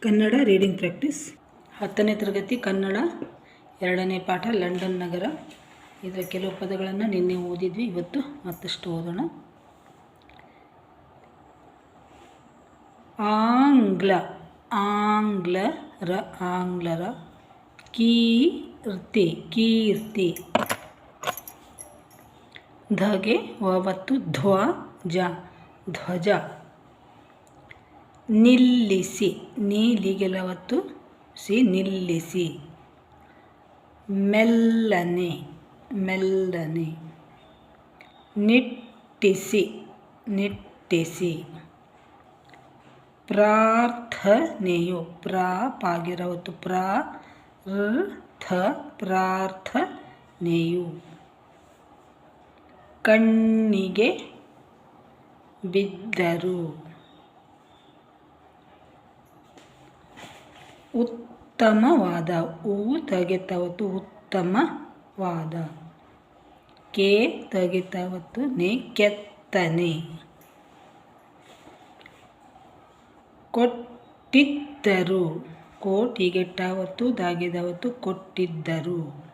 Kannada reading practice ಹತ್ತನೇ ತರಗತಿ ಕನ್ನಡ, ಎರಡನೇ ಪಾಠ ಲಂಡನ್ ನಗರ. ಇದರ ಕೆಲವು ಪದಗಳನ್ನು ನಿನ್ನೆ ಓದಿದ್ವಿ, ಇವತ್ತು ಮತ್ತಷ್ಟು ಓದೋಣ. ಆಂಗ್ಲ, ಆಂಗ್ಲರ ಆಂಗ್ಲರ ಕೀರ್ತಿ ಕೀರ್ತಿ. ಧಗೆ ಒತ್ತು ಧ್ವಜ ಧ್ವಜ. ನಿಲ್ಲಿಸಿ. ನೀಲಿಗೆಲವತ್ತು ಸಿ ನಿಲ್ಲಿಸಿ. ಮೆಲ್ಲನೆ ಮೆಲ್ಲನೆ. ನಿಟ್ಟಿಸಿ ನಿಟ್ಟಿಸಿ. ಪ್ರಾರ್ಥನೆಯು ಪ್ರಾಪಾಗಿರವತ್ತು ಪ್ರಾರ್ಥ ಪ್ರಾರ್ಥನೆಯು ಕಣ್ಣಿಗೆ ಬಿದ್ದರು. ಉತ್ತಮವಾದ ಹೂ ತೆಗೆತವತ್ತು ಉತ್ತಮವಾದ. ಕೆ ತಗೆತವತ್ತು ನೆ ಕೆತ್ತನೆ ಕೊಟ್ಟಿದ್ದರು, ಕೋಟಿಗೆಟ್ಟವತ್ತು ದಾಗಿದವತ್ತು ಕೊಟ್ಟಿದ್ದರು.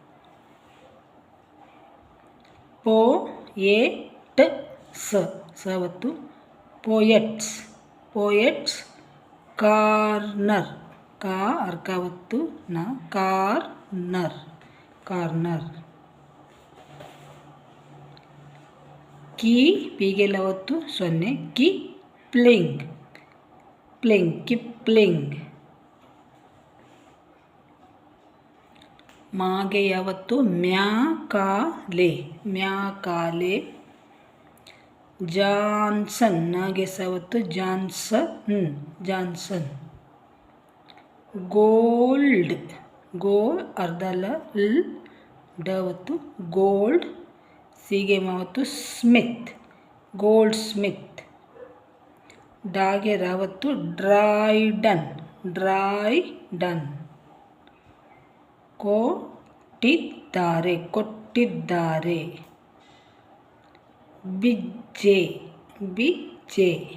ಪೋ ಎ ಟ್ ಸ ಸವತ್ತು ಪೋಯೆಟ್ಸ್ ಪೋಯೆಟ್ಸ್ ಕಾರ್ನರ್. ಕಾ ಅರ್ಕಾವತ್ತು ನ ಕಾರ್ನರ್ ಕಾರ್ನರ್. ಕಿ ಪಿಗೆಲವತ್ತು ಸೊನ್ನೆ, ಕಿ ಪ್ಲಿಂಗ್. ಪ್ಲಿಂಗ್ ಕಿಪ್ಲಿಂಗ್ ಮಾಗೆ ಯಾವತ್ತು ಮ್ಯಾ ಕಾಲೆ ಮ್ಯಾ ಕಾಲೆ. ಜಾನ್ಸನ್ ನಾಗೆ ಸವತ್ತು ಜಾನ್ಸನ್ ಜಾನ್ಸನ್. ಗೋಲ್ಡ್. ಗೋ ಅರ್ಧಲ ಲ್ ಡವತ್ತು ಗೋಲ್ಡ್. ಸೀಗೆ ಮಾವತ್ತು ಸ್ಮಿತ್. Goldsmith. ಡಾಗೆ ರಾವತ್ತು ಡ್ರೈಡನ್ ಡ್ರೈಡನ್ ಕೊಟ್ಟಿದ್ದಾರೆ ಕೊಟ್ಟಿದ್ದಾರೆ. ಬಿಜ್ಜೆ ಬಿಜ್ಜೆ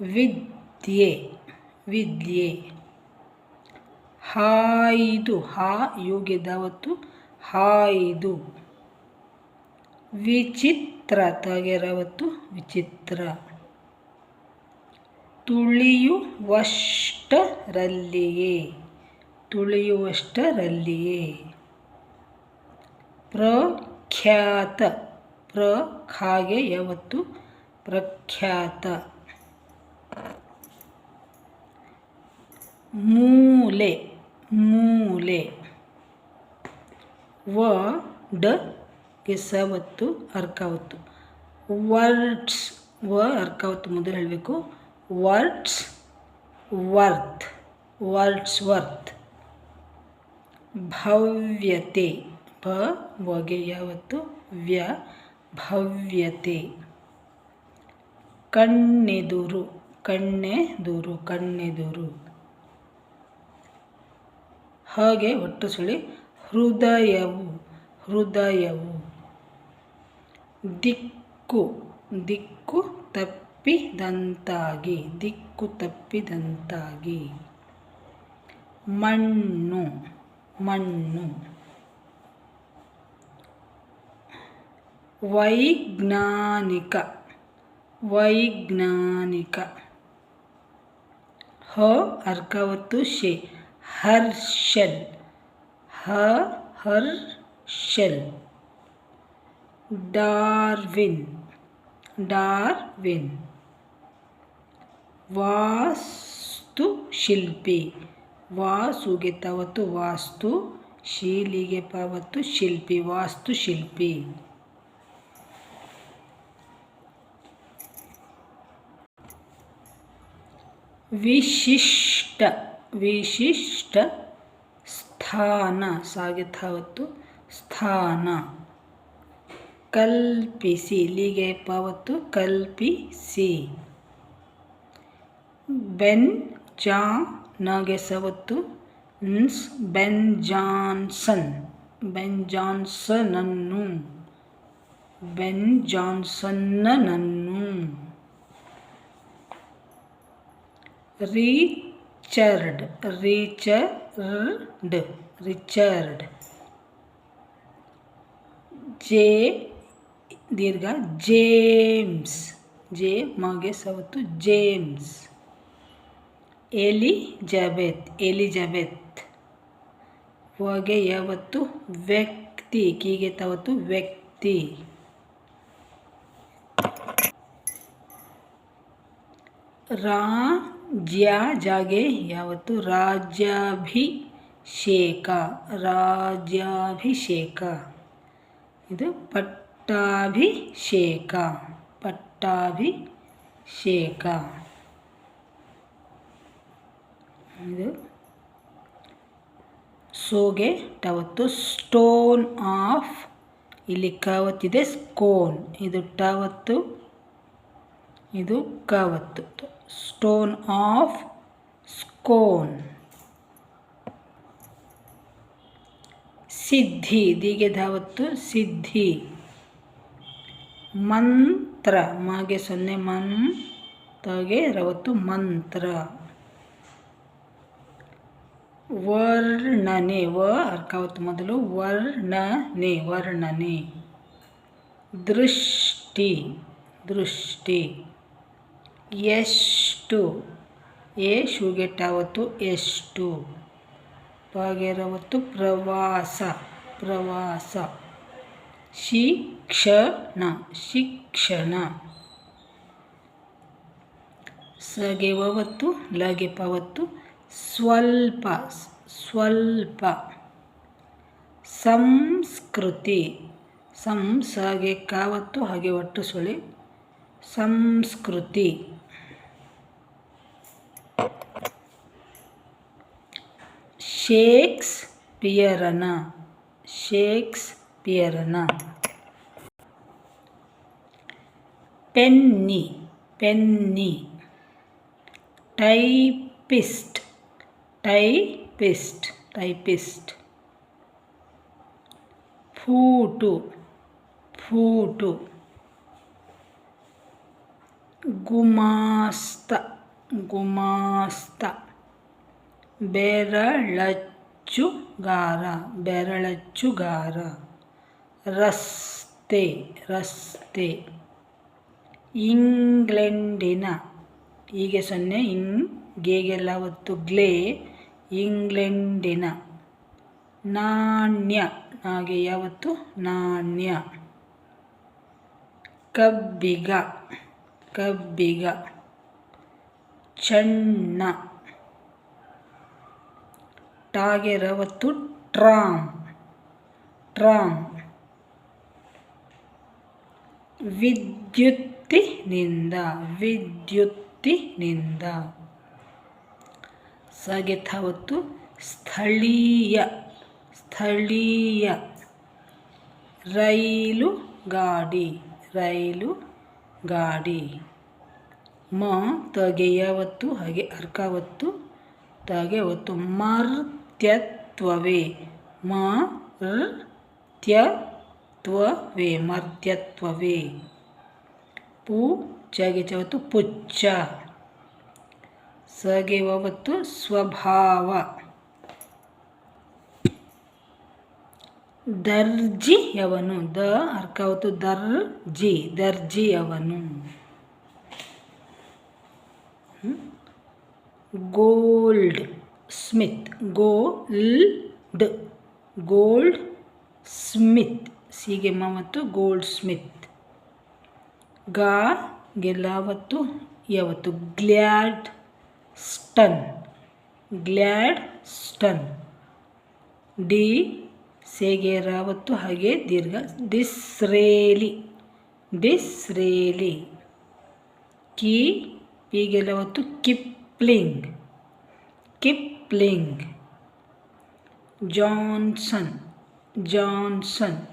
ವಿದ್ಯೆ ವಿದ್ಯೆ. ಹಾಯ್ದು, ಹಾ ಯುಗೆ ದಾವತ್ತು, ಹಾಯ್ದು. ವಿಚಿತ್ರ ತಗೆರವತ್ತು ವಿಚಿತ್ರ. ತುಳಿಯುವಷ್ಟರಲ್ಲಿಯೇ ತುಳಿಯುವಷ್ಟರಲ್ಲಿಯೇ ಪ್ರಖ್ಯಾತ ಪ್ರ ಖಾಗೆ ಯಾವತ್ತು, ಪ್ರಖ್ಯಾತ. ಮೂಲೆ ಮೂಲೆ. ವ, ಡ ಗೆ ಅರ್ಕ ಒತ್ತು ವರ್ಡ್ಸ್, ವ, ಅರ್ಕಾವತ್ತು ಮೊದಲು ಹೇಳಬೇಕು. Wordsworth Wordsworth. ಭವ್ಯತೆ ಭ ವಗೆ ಯಾವತ್ತು? ವ್ಯ, ಭವ್ಯತೆ. ಕಣ್ಣೆದುರು ಕಣ್ಣೆದುರು ಕಣ್ಣೆದುರು. ಹಾಗೆ ಒಟ್ಟು ಸುಳಿ ಹೃದಯವು ಹೃದಯವು. ದಿಕ್ಕು ದಿಕ್ಕು ತಪ್ಪಿದಂತಾಗಿ ದಿಕ್ಕು ತಪ್ಪಿದಂತಾಗಿ. ಮಣ್ಣು ಮಣ್ಣು. ವೈಜ್ಞಾನಿಕ ವೈಜ್ಞಾನಿಕ. ಹ, ಅರ್ಕವತ್ತು ಶೆ. ಹರ್ಷಲ್. ಹ ಹರ್ಷಲ್. ಡಾರ್ವಿನ್. ಡಾರ್ವಿನ್. ವಾಸ್ತುಶಿಲ್ಪಿ. ವಾಸುಗೆ ತವತ್ತು ವಾಸ್ತು ಶೀಲಿಗೆ ಪವತ್ತು ಶಿಲ್ಪಿ ವಾಸ್ತುಶಿಲ್ಪಿ. ವಿಶಿಷ್ಟ. ವಿಶಿಷ್ಟ ಸ್ಥಾನ ಸಾಗಿತಾವತ್ತು ಸ್ಥಾನ. ಕಲ್ಪಿಸಿ ಇಲ್ಲಿಗೆ ಪಾವತ್ತು, ಕಲ್ಪಿಸಿ. ಬೆನ್ ಜಾ ನಗೆ ಸವತ್ತು ನ್ಸ್ ಬೆನ್ ಜಾನ್ಸನ್. ಬೆನ್ ಜಾನ್ಸನನ್ನು. ಬೆನ್ ಜಾನ್ಸನ್ನನನ್ನು. ರೀಚ್ ರಿಚರ್ಡ್ ರಿಚರ್ಡ್ ರಿಚರ್ಡ್ ಜೇ ದೀರ್ಘ. ಜೇಮ್ಸ್ ಜೆ ಮಗೆ ಸವತ್ತು ಜೇಮ್ಸ್ ಎಲಿಜಬೆತ್ ಎಲಿಜಬೆತ್ ವಗೆ ಯಾವತ್ತು? ವ್ಯಕ್ತಿ. ಕೀಗೆ ತವತ್ತು ವ್ಯಕ್ತಿ. ರಾಜ್ಯ ಜಾಗೆ ಯಾವತ್ತು? ರಾಜ್ಯಾಭಿಷೇಕ. ರಾಜ್ಯಾಭಿಷೇಕ. ಇದು ಪಟ್ಟಾಭಿಷೇಕ. ಪಟ್ಟಾಭಿಷೇಕ. ಇದು ಸೋಗೆ ಟವತ್ತು ಸ್ಟೋನ್ ಆಫ್ ಇಲ್ಲಿ ಕಾವತ್ತಿದೆ. ಸ್ಕೋನ್. ಇದು ಟವತ್ತು ಇದು ಕಾವತ್ತು. ಸ್ಟೋನ್ ಆಫ್ ಸ್ಕೋನ್ ಸಿದ್ಧಿ ದಿಗೆ ಧಾವತ್ತು ಸಿದ್ಧಿ. ಮಂತ್ರ. ಮಾಗೆ ಸೊನ್ನೆ ಮನ್ ತಗೆ ರವತ್ತು ಮಂತ್ರ. ವರ್ಣನೆ. ವ ಅರ್ಕಾವತ್ತು ಮೊದಲು. ವರ್ಣನೆ ವರ್ಣನೆ. ದೃಷ್ಟಿ ದೃಷ್ಟಿ. ಎಷ್ಟು? ಎ ಶುಗೆಟ್ಟಾವತ್ತು ಎಷ್ಟು? ಪಾಗೆರವತ್ತು ಪ್ರವಾಸ ಪ್ರವಾಸ. ಶಿಕ್ಷಣ ಶಿಕ್ಷಣ. ಸಗೆ ಲಗೆಪವತ್ತು ಲಗೆ ಪವತ್ತು ಸ್ವಲ್ಪ ಸ್ವಲ್ಪ. ಸಂಸ್ಕೃತಿ. ಸಂಸಗೆ ಕಾವತ್ತು ಹಾಗೆ ಒಟ್ಟು ಸುಳಿ. ಸಂಸ್ಕೃತಿ. Shakes ಪಿಯರನ shakes ಪಿಯರನ penny penny typist typist typist foot foot ಗುಮಾಸ್ತ ಗುಮಾಸ್ತ ಬೆರಳಚ್ಚುಗಾರ ಬೆರಳಚ್ಚುಗಾರ. ರಸ್ತೆ ರಸ್ತೆ. ಇಂಗ್ಲೆಂಡಿನ, ಹೀಗೆ ಸೊನ್ನೆ ಇಂಗೇಗೆಲ್ಲ ಒತ್ತು, ಗ್ಲೇ, ಇಂಗ್ಲೆಂಡಿನ. ನಾಣ್ಯ, ಹಾಗೆ ಯಾವತ್ತು? ನಾಣ್ಯ. ಕಬ್ಬಿಗ ಕಬ್ಬಿಗ. ಚಣ್ಣ. ಟಾಗೆ ರವತ್ತು ಟ್ರಾಮ್. ಟ್ರಾಮ್. ವಿದ್ಯುತ್ತಿನಿಂದ ವಿದ್ಯುತ್ತಿನಿಂದ. ಸಗೆತವತ್ತು ಸ್ಥಳೀಯ ಸ್ಥಳೀಯ. ರೈಲು ಗಾಡಿ ರೈಲು ಗಾಡಿ. ಮ, ತಗೆಯವತ್ತು, ಹಾಗೆ ಅರ್ಕಾವತ್ತು ತಗೆ ಅವತ್ತು ಮರ್ತ್ಯತ್ವವೇ ಮರ್ತ್ಯತ್ವವೇ ತ್ಯತ್ವವೇ ಮರ್ತ್ಯತ್ವವೇ? ಪೂ ಚಗೆ ಚವತ್ತು ಪುಚ್ಚ ಸಗೆ ಒವತ್ತು ಸ್ವಭಾವ. ದರ್ಜಿಯವನು ದ ಅರ್ಕವತ್ತು ದರ್ಜಿ ಯವನು? Goldsmith Gold Goldsmith ಸೀಗೆ ಮತ್ತು ಗೋಲ್ಡ್ ಸ್ಮಿತ್ ಗಾ ಗೆಲ್ಲಾವತ್ತು ಯಾವತ್ತು? ಗ್ಲ್ಯಾಡ್ ಸ್ಟನ್ ಗ್ಲ್ಯಾಡ್ ಸ್ಟನ್ ಡಿ ಸೇಗೆ ರಾವತ್ತು ಹಾಗೆ ದೀರ್ಘ. ಡಿಸ್ರೇಲಿ ಡಿಸ್ರೇಲಿ ಕಿ ಪೀಗೆಲವತ್ತು ಕಿಪ್ಲಿಂಗ್ ಕಿಪ್ಲಿಂಗ್ ಜಾನ್ಸನ್ ಜಾನ್ಸನ್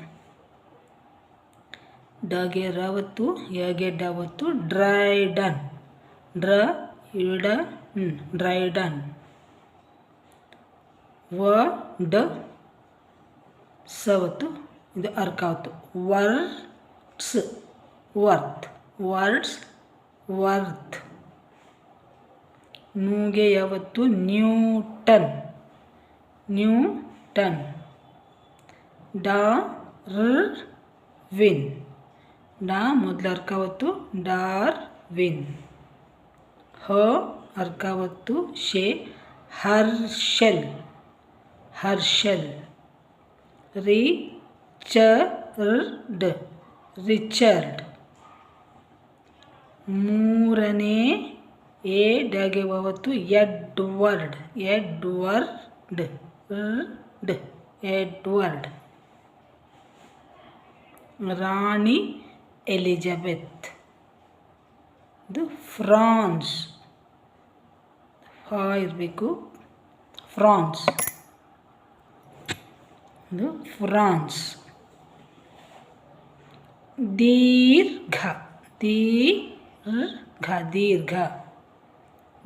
ಡಗೆ ರಾವತ್ತು ಯಾಗೆ ಡಾವತ್ತು ಡ್ರೈಡನ್. ಡ್ರ, ಇಡ ಡ್ರೈಡನ್. ವ, ಡ, ಸವತ್ತು, ಇದು ಅರ್ಕಾವತ್ತು. Wordsworth. Wordsworth. ನೂಗೆ ಯಾವತ್ತು? ನ್ಯೂಟನ್. ನ್ಯೂಟನ್. ಡಾರ್ ವಿನ್ ಡಾ ಮೊದಲ ಅರ್ಕಾವತ್ತು ಡಾರ್ ವಿನ್ ಹ ಅರ್ಕಾವತ್ತು ಶೇ. ಹರ್ಷಲ್. ಹರ್ಷಲ್. ರಿ ರಿಚರ್ಡ್. ರಿಚರ್ಡ್. ಮೂರನೇ ಎ ಡಗೆ ಅವತ್ತು ಎಡ್ವರ್ಡ್ ಎಡ್ವರ್ಡ್ ಡ್ ಎಡ್ವರ್ಡ್ ರಾಣಿ ಎಲಿಜಬೆತ್ ಇದು ಫ್ರಾನ್ಸ್ ಫ ಇರಬೇಕು ಫ್ರಾನ್ಸ್ ಇದು ಫ್ರಾನ್ಸ್ ದೀರ್ಘ ದೀರ್ಘ ದೀರ್ಘ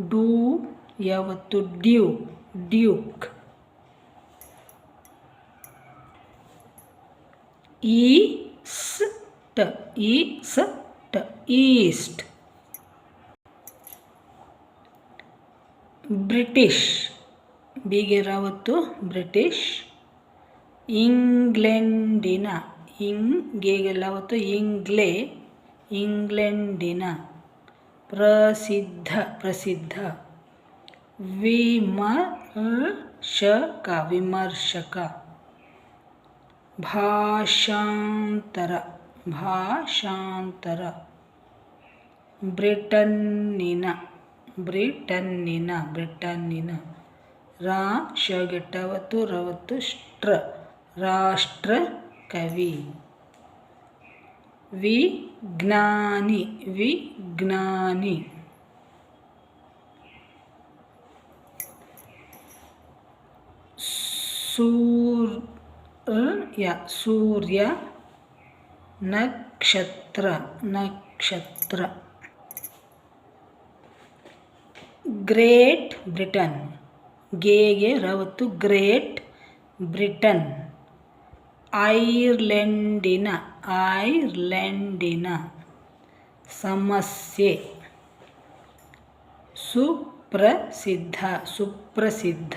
ಡೂ ಯಾವತ್ತು due, duke. East east east. British ಬೀಗೆ ರಾವತ್ತು ಬ್ರಿಟಿಷ್? ಇಂಗ್ಲೆಂಡಿನ, ಇಂಗ್ ಅವತ್ತು ಇಂಗ್ಲೆ, ಇಂಗ್ಲೆಂಡಿನ. ಪ್ರಸಿದ್ಧ ಪ್ರಸಿದ್ಧ ವಿಮರ್ಶಕ ವಿಮರ್ಶಕ ಭಾಷಾಂತರ ಭಾಷಾಂತರ ಬ್ರಿಟನ್ನಿನ ಬ್ರಿಟನ್ನಿನ ಬ್ರಿಟನ್ನಿನ ರಾಶಗೆಟ್ಟವತ್ತು ರವತ್ತು ಸ್ಟ್ರ ರಾಷ್ಟ್ರ ಕವಿ ವಿಜ್ಞಾನಿ ವಿಜ್ಞಾನಿ. ಸೂರ್ಯ ಸೂರ್ಯ ನಕ್ಷತ್ರ ನಕ್ಷತ್ರ. Great Britain. ಗೇಗೆ ರವತ್ತು ಗ್ರೇಟ್ ಬ್ರಿಟನ್. ಐರ್ಲೆಂಡಿನ ಐರ್ಲೆಂಡಿನ ಸಮಸ್ಯೆ ಸುಪ್ರಸಿದ್ಧ ಸುಪ್ರಸಿದ್ಧ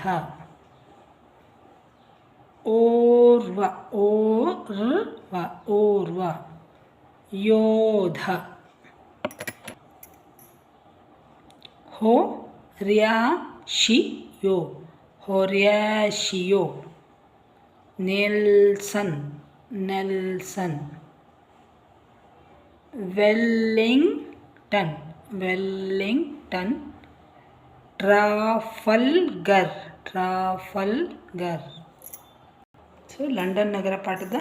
ಓರ್ವ ಓರ್ವ ಓರ್ವ ಯೋಧ ಹೋ ರ್ಯಾಶಿಯೋ ಹೊರ್ಯಾಶಿಯೋ Nelson Nelson Wellington Wellington, Trafalgar Trafalgar. So London ನಗರ ಪಾಠದ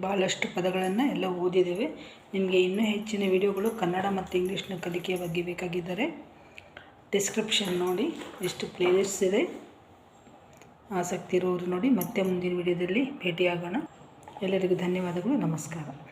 ಭಾಳಷ್ಟು ಪದಗಳನ್ನು ಎಲ್ಲ ಓದಿದ್ದೇವೆ. ನಿಮಗೆ ಇನ್ನೂ ಹೆಚ್ಚಿನ ವಿಡಿಯೋಗಳು ಕನ್ನಡ ಮತ್ತು ಇಂಗ್ಲೀಷ್ನ ಕಲಿಕೆಯ ಬಗ್ಗೆ ಬೇಕಾಗಿದ್ದರೆ ಡಿಸ್ಕ್ರಿಪ್ಷನ್ ನೋಡಿ, ಎಷ್ಟು ಪ್ಲೇಲಿಸ್ಟ್ ಇದೆ. ಆಸಕ್ತಿ ಇರೋರು ನೋಡಿ, ಮತ್ತೆ ಮುಂದಿನ ವಿಡಿಯೋದಲ್ಲಿ ಭೇಟಿಯಾಗೋಣ. ಎಲ್ಲರಿಗೂ ಧನ್ಯವಾದಗಳು, ನಮಸ್ಕಾರ.